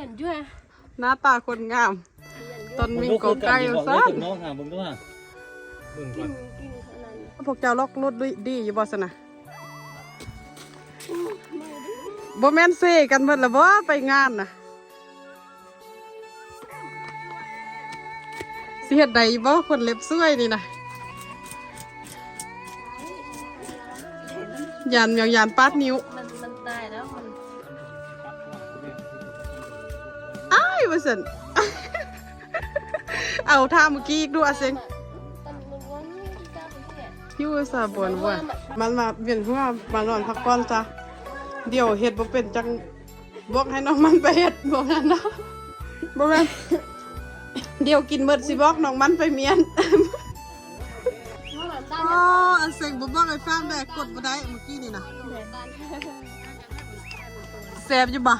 ยนด้วยหน้าตาคนงามเนียนตอนมิงกอไก่บซ่าถึงน้องหาเบิ่งด้วยเบิ่งกิก่อนนกินขนาดนี้พวกเจ้าล็อกรถด้วยดีอยู่บ่สนะบ่แม่นเซกันเบิดละบ่ไปงานน่ะสิเฮ็ดใดบ่คนเล็บสวยนี่นะยานเมียวยานปาดนิ้ว ว่าซั่นเอาท่าเมื่อกี้อีกดูอาเซงตันมันวันนี้จ้าไปที่ไหนฮิวซาบวนว่ามันมาเวียนหัวมานอนพักก่อนจ้ะเดี๋ยวเฮ็ดบ่เป็นจังบอกให้น้องมันไปเฮ็ดบอกนั่นเนาะบ่แม่นเดี๋ยวกินเบิดสิบอกน้องมันไปเมียนอ๋ออันเซ็งบ่บอกให้ฟังแบกกดบ่ได้เมื่อกี้นี่นะเหนื่อยกันแสบอยู่บ่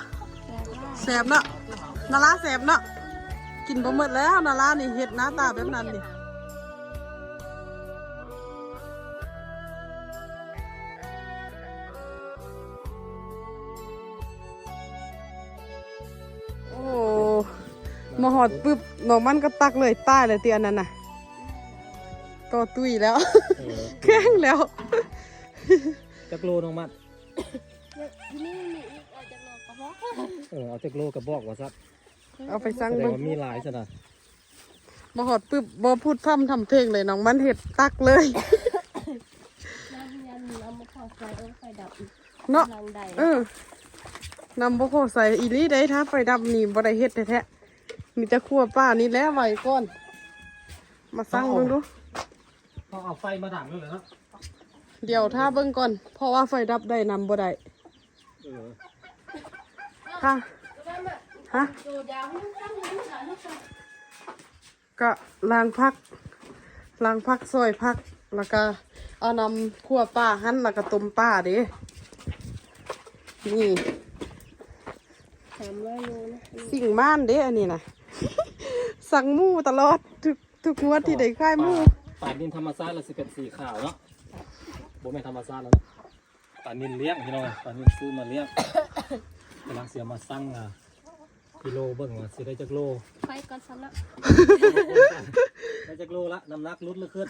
แสบเนาะ นาราแสบเนาะกินบ่หมดแล้วนารานี่เฮ็ดหน้าตาแบบนั้นนี่โอ้มาหอดปึ๊บน้องมันก็ตักเลยตายเลยเตียนนั้นน่ะก็ตุยแล้วเออแข้งแล้วจักโลน้องมัดที่นี่มีอีกอาจจะรอกระเพาะเออเอาจักโลกับบอกว่าซัก เอาไปสั่งแสดเบิ่งงว่ามีหลายซะนะมาหอดปึ๊บบ่พูดพร่ำทำเพลงเลยน้องมันเห็ดตักเลย น้ำยันน้ำมะพร้าวไฟเออไฟดับอีกเนาะ กำลังใดเออนำบ่โคใส่อีหลีได้ถ้าไฟดับนี่บ่ได้เฮ็ดแท้ๆมีแต่ครัวป้านี่แหล้วไว้ก่อน มาสั่งเบิ่งดู ต้องเอาไฟมาดังด้วยเหรอเนาะเดี๋ยวถ้าเบิ่งก่อน เพราะว่าไฟดับได้นำบ่ได้เออค่ะ ฮะโดดยาวให้ตั้งให้หลานให้ตั้งก็ล้างพักล้างพักซอยพัก แล้วก็เอานำขั่วป้าหั่นแล้วก็ต้มป้าเด้นี่สามร้อยโลนะสิ่งม่านเด้อันนี้นะสั่งหมูตลอดทุกทุกงวดที่ได้ค่ายหมูป่านนินธรรมชาติเราสิเป็นสีขาวเนาะบ่แม่นธรรมชาติแล้วเนาะป่านนินเลี้ยงพี่น้องป่านนินซื้อมาเลี้ยงกำลังเสียมาสั่งอะ กิโลเบิ่งว่าสิได้จักโลไฟก่อนสำนักได้จักโลละน้ำหนักลดหรือขึ้น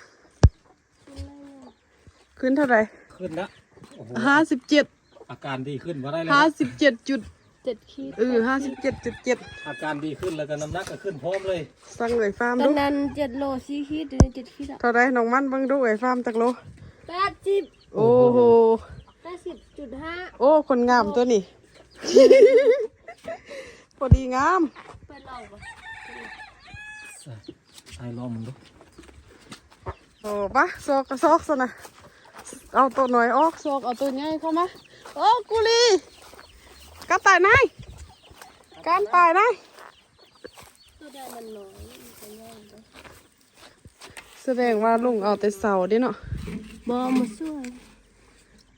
ขึ้นเท่าไหร่ขึ้นละโอ้โหห้าสิบเจ็ดอาการดีขึ้นว่าได้เลยห้านะสิบเจ็ดจุดเจ็ดขีดเออห้าสิบเจ็ดจุดเจ็ดอาการดีขึ้นแล้วก็น้ำหนักก็ขึ้นพร้อมเลยสั่งเลยฟาร์มตอดูนนั้นเจ็ดโลสี่ขีดเดี๋ยวนี้เจ็ดขีดอะเท่าไหรน้องมันเบังดูไอ้ฟาร์มตักโล แปดสิบโอ้โห แปดสิบจุดห้าโอ้ คนงามตัวนี้ พอดีงามเปิดเราปะใส่ใส่ลองมึงดูโอ้ปะซอกก็ซอกซะนะเอาตัวหน่อยออกซอกเอาตัวใหญ่เข้ามาโอ้กุลีกระต่ายนายการตายนายตัวใดมันน้อยมันจะง่ายเลยแสดงว่าลุงเอาแต่เสาเดิเนาะบอมาช่วย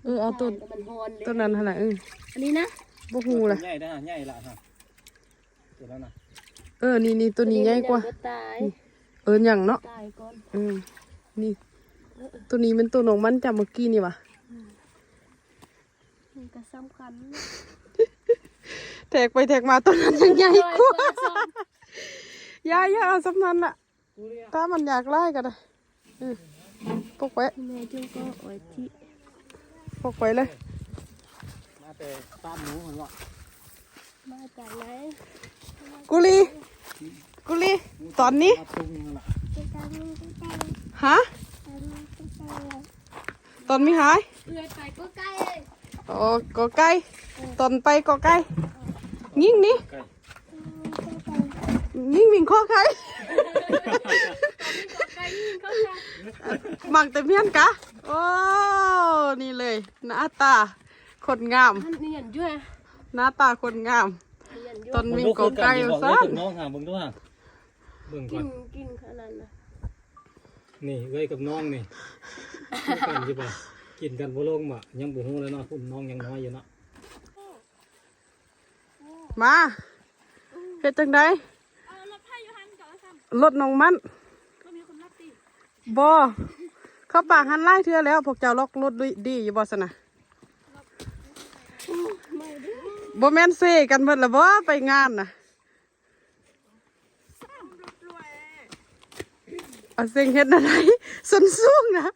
เออเอาตัวแต่มันฮอนเด้ตัวนั้นขนาดเอออันนี้นะบ่ฮู้ล่ะใหญ่นะใหญ่ละฮะ ตัวนั้นนะเออ นี่นี่ตัวนี้ใหญ่กว่ามันยังบ่ตายเออหยังเนาะตายก่อนเออนี่ ตัวนี้เป็นตัวน้องมันจากเมื่อกี้นี่วะมันก็สำคัญแทกไปแทกมาตัวนั้นยังใหญ่กว่าร้อยกว่าอย่าอย่าเอาสำนันน่ะถ้ามันอยากไล่ก็ได้เออปกไว้แม่จึงก็ไว้ที่ปกไว้เลย มาแต่ตามหนูมันว่ามาจากไหน กุลีกุลีตอนนี้มาปรุงนั่นล่ะใกล้ๆนี่ใกล้ฮะๆอันนี้ใกล้ๆเลยตอนมีหายเอื้อยไปก็ใกล้เลยโอ้ก็ไก่ตอนไปก็ไก่งิ่งนี่ใกล้งิ่งวิ่งข้อไก่ใกล้นี่ก็ใกล้หมักแต่เพี้ยนกะโอ้นี่เลยหน้าตาคนงามมันเนียนด้วยหน้าตาคนงามเนียนด้วยตอนวิ่งก็ไก่บอกซ่าเอ้ยกับน้องหาเบิ่งด้วยฮะเบิ่งก่กิอนนกินขนาดนั้นนี่เอ้ยกับน้องนี่คู่กันใช่ปะกินกันบ่ลงบ่ยังบ่ฮู้เลยเนาะคุณน้องยังน้อยอยู่เนาะมาเฮ็ดจังไดรถน้องมันบ่เขาปากหันไล่เทื่อแล้วพวกเจ้าล็อกรถด้วยดีอยู่บ่สนะ บ่แมนเซกันหมดละบ่ไปงานน่ะเอาเซ็งเห็นอะไรส้นสูงนะ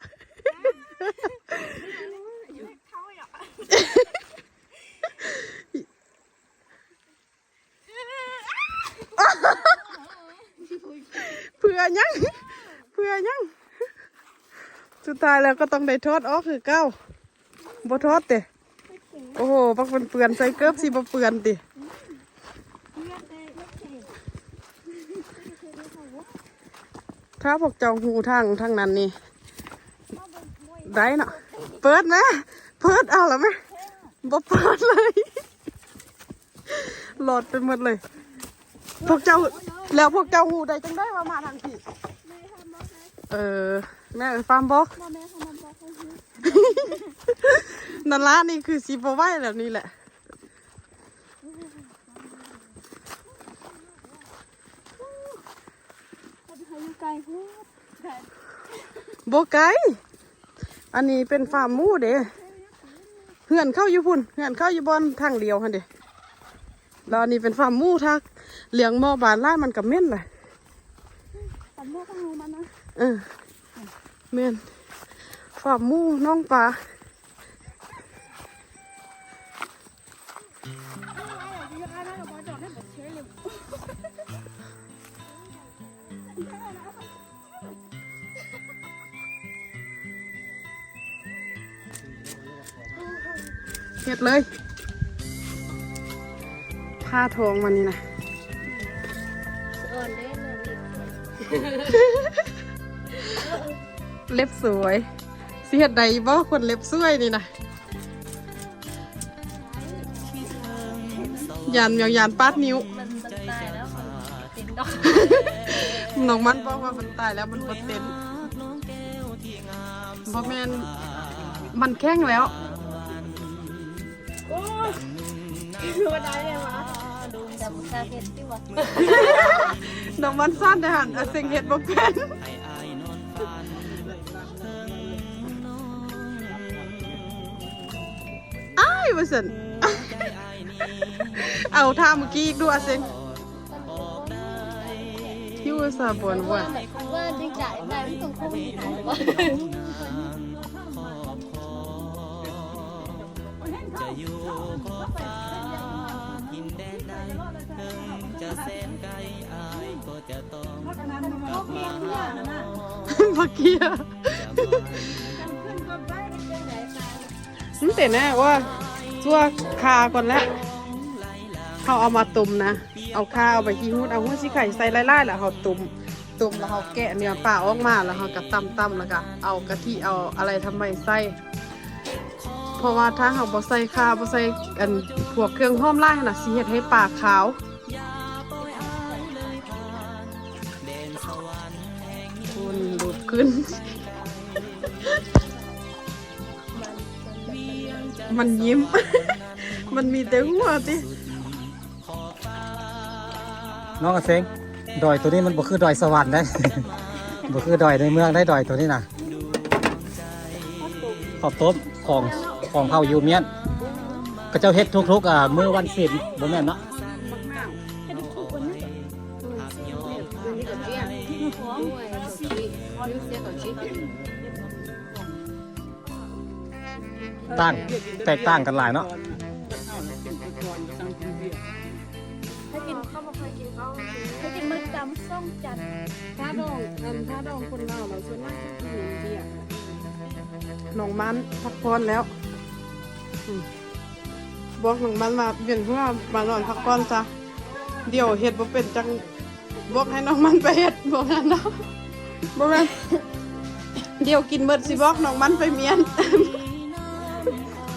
เพื่อยังเพื่อยังสุดท้ายแล้วก็ต้องได้ทอดออกคือเก้าบ่ทอดเตะ โอ้โหบางคนเปื่อนใส่เกิบสิบเปื่อนติถ้าพวกเจ้าหูทางทางนั้นนี่ ได้เนาะเปิดไหมเปิดเอาแล้วไหมบ่เปิดเลยหลอดไปหมดเลย พวกเจ้าแล้วพวกเจ้าหูได้จังได้ว่ามาทางที่เออแม่ฟาร์มบอก นั่นละนี่คือซีโบไว้แบบนี้แหละ ไก่พูดโบไกอันนี้เป็นฟาร์มหมูเด้เหือนเข้าอยู่พุ่นเหือนเข้าอยู่บอนทางเดียวคันเด้แล้วอันนี้เป็นฟาร์มหมูทักเลี้ยงหม้อบานไล่มันกับเม่นเลยตัดโม่ข้างรูมันนะเออเม่น ฟาร์มหมูน้องปลาเฮ็ดเลยผ้าทองมันนี่นะเอิญเด้เลยเล็บสวย สิเฮ็ดใดบ่คนเล็บสวยนี่นะยานเมียวยานปาดนิ้ว มันมันตายแล้วมันเป็นดอกน้องมันบอกว่ามันตายแล้วมันบ่เต้นบ่แม่นมันแข้งแล้วโอ้ยคือว่าได้เลยวะแต่มันกลายเป็นที่ว่าน้องมันซ่านได้หันอาเซ็งเฮ็ดบ่เป็น ยว่าซั่นเอาท่าเมื่อกี้อีกดูอาเซ็งที่ว่าซาบอนว่าว่าดึงจ่ายได้ไม่ต้องคุ้มถ่ายว่าเมื่อกี้อะนี่แต่แน่ว่า จั่วคาก่อนแล้วเขาเอามาตุ่มนะ เอาข้าวเอาไปขี้หูดเอาหัวสิไข่ใส่ไล่ๆแล้วเขาตุ่มตุ่มแล้วเขาแกะเนื้อปลาออกมาแล้วเขาก็ตำตำๆแล้วก็เอากะทิเอาอะไรทำไมใส่เพราะว่าถ้าเขาบ่ใส่ข้าวบ่ใส่อันพวกเครื่องหอมไล่น่ะสิเฮ็ดให้ปลาขาวคุณดูดขึ้น มันยิ้ม มันมีแต่หัวติน้องกระเซงดอยตัวนี้มันบ่คือดอยสวรรค์ได้ บ่คือดอยในเมืองได้ดอยตัวนี้นะขอบต้มของของเฮายูเมียนก็เจ้าเฮ็ดทุกๆอ่ามื้อวันศีลบ่แม่นเนาะ ต่างแตกต่างกันหลายเนาะถ้ากินข้าวมาเคยกินข้าวถ้ากินมันจำซ่องจัดถ้าดองอันถ้าดองคนเราเราส่วนมากจะกินเบียร์น้องมันพักผ่อนแล้วอืมบอกน้องมันมาเวียนหัวมานอนพักผ่อนจ้ะเดี๋ยวเฮ็ดบ่เป็นจังบอกให้น้องมันไปเฮ็ดบอกงั้นเนาะบ่แม่เดี๋ยวกินเบิดสิบอกน้องมันไปเมียน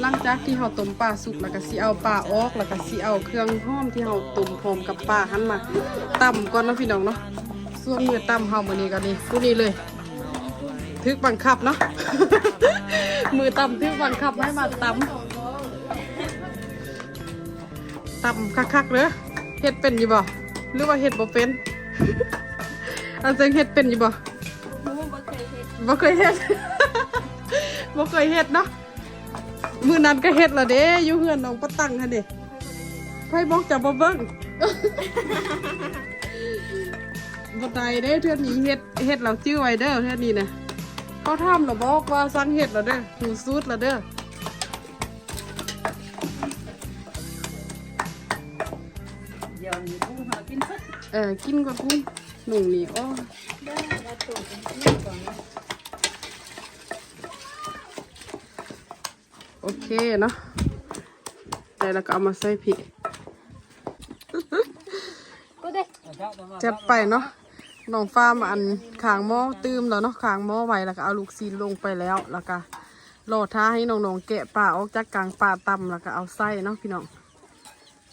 หลังจากที่เราต้มปลาสุกแล้วก็สิเอาปลาออกแล้วก็สิเอาเครื่องหอมที่เราต้มพร้อมกับปลาหันมาตำก่อนเนาะพี่น้องเนาะส่วนมือตำเฮามื้อนี้ก็นี่ผู้นี้เลยทึกบังคับเนาะมือตำทึกบังคับให้มาตำตำคักๆเด้อเฮ็ดเป็นอยู่บ่หรือว่าเฮ็ดบ่เป็นอันเซงเฮ็ดเป็นอยู่บ่บ่เคยเห็นบ่เคยเฮ็ดบ่เคยเฮ็ดเนาะ มื้อนั้นก็เฮ็ดและเด้อยู่เฮือนน้องปะตังหั่นเด้ไผบอกจะบ่เบิ่งบ่ได้เด้เทื่อนี้เฮ็ดเฮ็ดแล้วจื้อไว้เด้อเทื่อนี้น่ะเขาทำแล้วบอกว่าสั่งเฮ็ดแล้วเด้อหูสูตรแล้วเด้อเดี๋ยวนี้กูหากินสักเออกินกับกุ้งหนุ่งนี่อ้อ ได้แล้วตัวเป็นที่ก่อนนะ โอ เคเนาะแต่แล้วก็เอามาใส่พริกก็ได้จัดไปเนาะน้องฟ้ามาอันขางหม้อตื้มแล้วเนาะขางหม้อไว้แล้วก็เอาลูกซีนลงไปแล้วแล้วก็รอท้าให้น้องๆแกะป่าออกจากกลางป่าตำแล้วก็เอาไส้เนาะพี่น้อง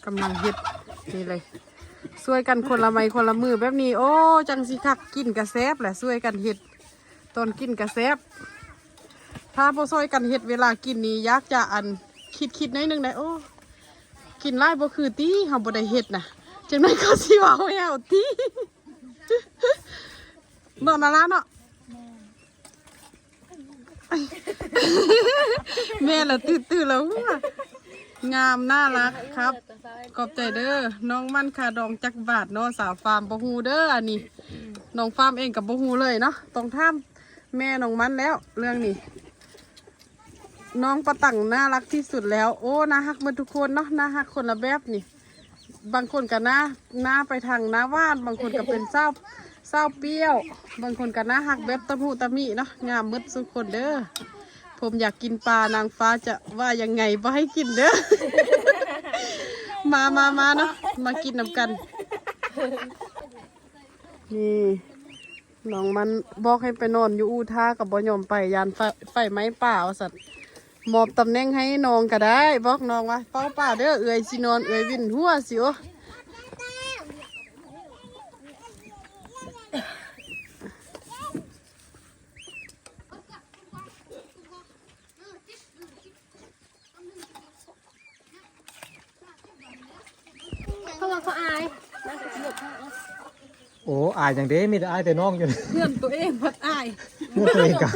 กำลังเฮ็ดนี่เลยช่วยกันคนละไม้คนละมือแบบนี้ โอ้ จังสิคักกินกระแซบแหละช่วยกันเฮ็ดตอนกินกระแซบ ถ้าพอช่วยกันเฮ็ดเวลากินนี่ยากจะอันคิดคิดๆน้อยหนึงได้โอ้กินไล่บ่คือตีเฮาบ่ได้เฮ็ดนะจังนั้นเขาสิว่าเฮาแฮวตีเนาะนาละเนาะแม่ละตื่นๆแล้วงามน่ารักครับขอบใจเด้อน้องมันคาดองจักบาทเนาะสาวฟาร์มบ่ฮู้เด้ออันนี้น้องฟาร์มเองกับบ่ฮู้เลยเนาะต้องถามแม่น้องมันแล้วเรื่องนี้ น้องประตังน่ารักที่สุดแล้ว โอ้น่าฮักมาทุกคนเนาะน่าฮักคนละแบบนี่ บางคนก็น่าน่าไปทางน้าว่านบางคนก็เป็นเศร้าเศร้าเปรี้ยว บางคนก็น่าฮักแบบตะมูตะมิเนาะงามมืดสุกคนเด้อผมอยากกินปลานางฟ้าจะว่ายังไงบ่ให้กินเด้อ มามามาเนาะมากินน้ำกัน นี่น้องมันบอกให้ไปนอนอยู่อูท่ากับบ่ยอมไปยานไฟไฟไหม้ป่าเอาสัตว์ มอบตำแหน่งให้น้องก็ได้ บอกน้องว่าเฝ้าป่าเด้อเอื่อยสินอนเอื่อยวินหัวสิโอเพราะว่าเขาอายนั่งกับหยกเขาเอาโอ้อายอย่างเด้มีแต่อายแต่น้องอยู่เพื่อนตัวเองพัดอายเมื่อตัวเองกัน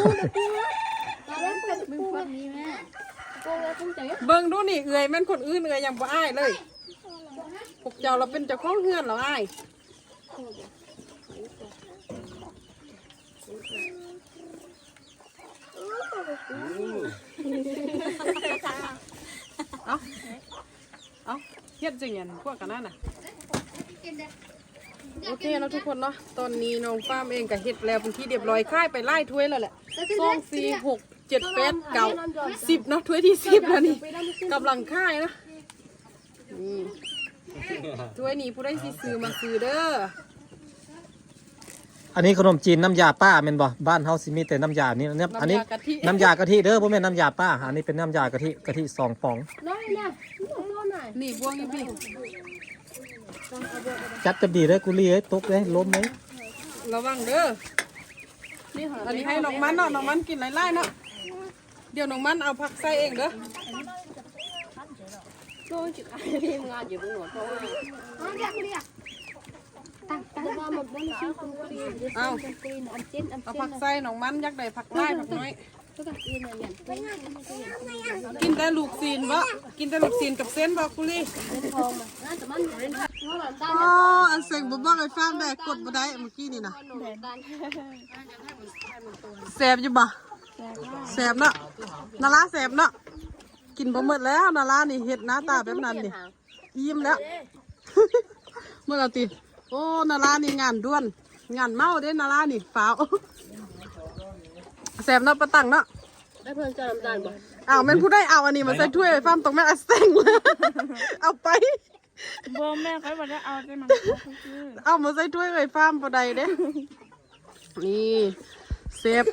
ตอนแรกเป็นมึงฟังนี้แม่กูแล้วตั้งใจ เบิ่งดูนี่เอื่อยแม่นคนอื่นเอื่อยยังบ่อายเลยพวกเจ้าเราเป็นเจ้าของเฮือนเรออายเอาเอาเฮ็ดจังหยังพวกกันนั่นน่ะโอเคแล้วทุกคนเนาะตอนนี้น้องฟ้ามเองก็เฮ็ดแล้วเป็นที่เรียบร้อยค่ายไปไล่ถ้วยแล้วแหละสองสี่หก เจ็ดแปดเก้าสิบเนาะถ้วยที่สิบแล้วนี่กำลังค่ายนะนี่ถ้วยนี้ผู้ได้สิซื้อมาซื้อเด้ออันนี้ขนมจีนน้ำยาป้าแม่นบ่บ้านเฮาสิมีแต่น้ำยานี่เนี่ยอันนี้น้ำยากะทิน้ำยากะทิเด้อบ่แม่นน้ำยาป้าอันนี้เป็นน้ำยากะทิกะทิสองป๋องน้อยนะมึงเอาโน่นหน่อยนี่บวงนี่พี่จัดจะดีเด้อกุลีเอ้ยตกเลยล้มเลยระวังเด้ออันนี้ให้น้องมันเนาะน้องมันกินไล่ๆเนาะ เดี๋ยวน้องมันเอาผักใส่เองเด้อโน่นจุดอายทีมงานอยู่บนหัวเพราะว่าเรียกเรียกตั้งตั้งว่าหมดบนชื่อคุณกรีนเอากรีนอันเอาผักใส่น้องมันยักได้ผักไล่ผักน้อย กินแต่ลูกซีนบ่กินแต่ลูกซีนกับเส้นบ่คุลี่อ๋ออันเสียงบอกไอ้ฟ้ามได้กดบ่ได้เมื่อกี้นี่นะแสบอยู่บ่ แสบเนาะนาราแสบเนาะกินบ่หมดแล้วนารานี่เฮ็ดหน้าตาแบบนั้นนี่ยิ้มแล้วเมื่อเราติโอ้นารานี่งานด่วน งานเมาเด้นารานี่ฟ้าวแสบเนาะประตังเนาะได้เพิ่มเจ้าน้ำตาลบ่อ้าวแม่นผู้ได้เอาอันนี้มาใส่ถ้วยไอ้ฟ้ามตรงแม่นอัสเต็งเลยเอาไปบ่แม่ใครบ่ได้เอาได้มาเอามาใส่ถ้วยไอ้ฟ้ามบ่ได้เด้นี่เซฟ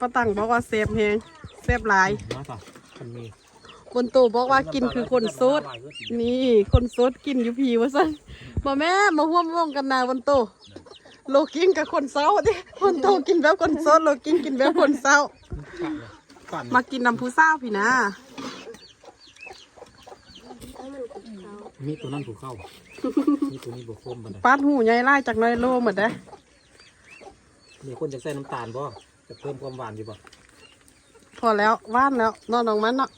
ป้าตังบอกว่าเซฟแฮงซ่บหลาย มาค่ะมันมีบนโตบอกว่ากินคือคนโซดนี่คนโซดกินอยู่พีว่าซั่นบ่แม่มาร่วมวงกันนาบนโตโลกินกับคนเศร้าดิคนโตกินแบบคนโซดโลกินกินแบบคนเศร้าปั่นมากินน้ำผู้เศร้าพี่นะมีตัวนั้นผูกเข้ามีตัวนี้บวกคมบันไดปาดหูใหญ่ไล่จากน้อยโลหมดเด้อมีคนจะใส่น้ำตาลบ่ จะเพิ่มความหวานอยู่บ่พอแล้วว่านแล้วนอนลงมันเนาะ